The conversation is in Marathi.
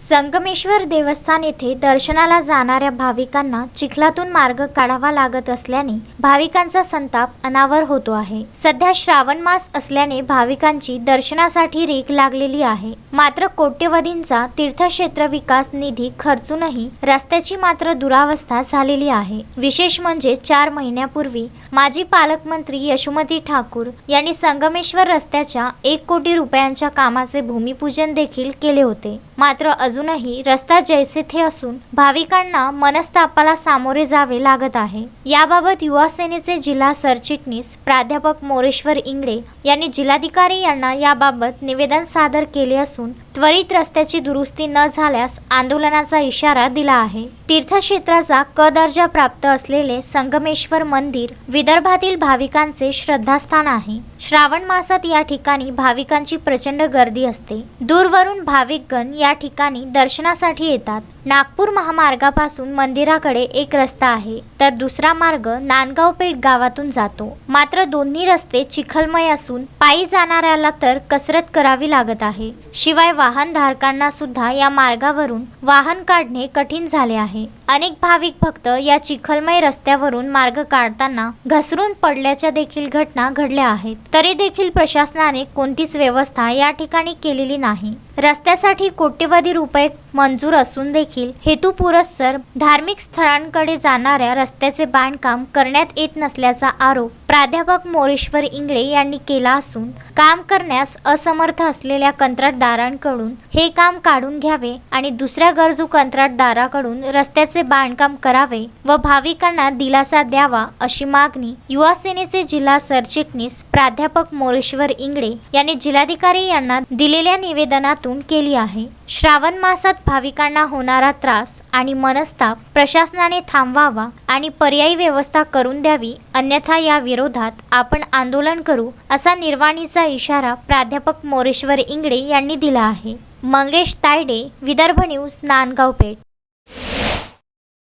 संगमेश्वर देवस्थान येथे दर्शनाला जाणाऱ्या भाविकांना चिखलातून मार्ग काढावा लागत असल्याने भाविकांचा संताप अनावर होतो आहे. सध्या श्रावण मास असल्याने भाविकांची दर्शनासाठी रेक लागलेली आहे. मात्र कोट्यवधींचा तीर्थक्षेत्र विकास निधी खर्चूनही रस्त्याची मात्र दुरावस्था झालेली आहे. विशेष म्हणजे चार महिन्यापूर्वी माजी पालकमंत्री यशोमती ठाकूर यांनी संगमेश्वर रस्त्याच्या एक कोटी रुपयांच्या कामाचे भूमिपूजन देखील केले होते. मात्र अजूनही रस्ता जैसे थे असून भाविकांना मनस्तापाला सामोरे जावे लागत आहे. याबाबत युवा सेनेचे जिल्हा सरचिटणीस प्राध्यापक मोरेश्वर इंगडे यांनी जिल्हाधिकारी यांना याबाबत निवेदन सादर केले असून त्वरित रस्त्याची दुरुस्ती न झाल्यास आंदोलनाचा इशारा दिला आहे. तीर्थक्षेत्राचा क दर्जा प्राप्त असलेले संगमेश्वर मंदिर विदर्भातील भाविकांचे श्रद्धास्थान आहे. श्रावण मासात या ठिकाणी भाविकांची प्रचंड गर्दी असते. दूरवरून भाविकगण या ठिकाणी दर्शनासाठी येतात. नागपूर महामार्गापासून मंदिराकडे एक रस्ता आहे. तर दुसरा मार्ग नांदगाव पेठ गावातून जातो. मात्र दोन्ही रस्ते चिखलमय असून पायी जाणाऱ्याला तर कसरत करावी लागत आहे. शिवाय वाहन धारकांना सुद्धा या मार्गावरून वाहन काढणे कठीण झाले आहे. अनेक भाविक भक्त या चिखलमय रस्त्यावरून मार्ग काढताना घसरून पडल्याच्या देखील घटना घडल्या आहेत. तरी देखील प्रशासनाने कोणतीच व्यवस्था या ठिकाणी केलेली नाही. रस्त्यासाठी कोट्यवधी रुपये मंजूर असून देखील हेतुपुरस्सर धार्मिक स्थळांकडे जाणाऱ्या रस्त्याचे बांधकाम करण्यात येत नसल्याचा आरोप प्राध्यापक मोरेश्वर इंगळे यांनी केला असून काम करण्यास असमर्थ असलेल्या कंत्राटदारांकडून हे काम काढून घ्यावे आणि दुसऱ्या गरजू कंत्राटदाराकडून रस्त्याचे बांधकाम करावे व भाविकांना दिलासा द्यावा अशी मागणी युवा सेनेचे जिल्हा सरचिटणीस प्राध्यापक मोरेश्वर इंगळे यांनी जिल्हाधिकारी यांना दिलेल्या निवेदनातून केली आहे. श्रावण मासात भाविकांना होणारा त्रास आणि मनस्ताप प्रशासनाने थांबवावा आणि पर्यायी व्यवस्था करून द्यावी अन्यथा या विरोधात आपण आंदोलन करू असा निर्वाणीचा इशारा प्राध्यापक मोरेश्वर इंगडे यांनी दिला आहे. मंगेश तायडे विदर्भ न्यूज नांदगाव पेठ.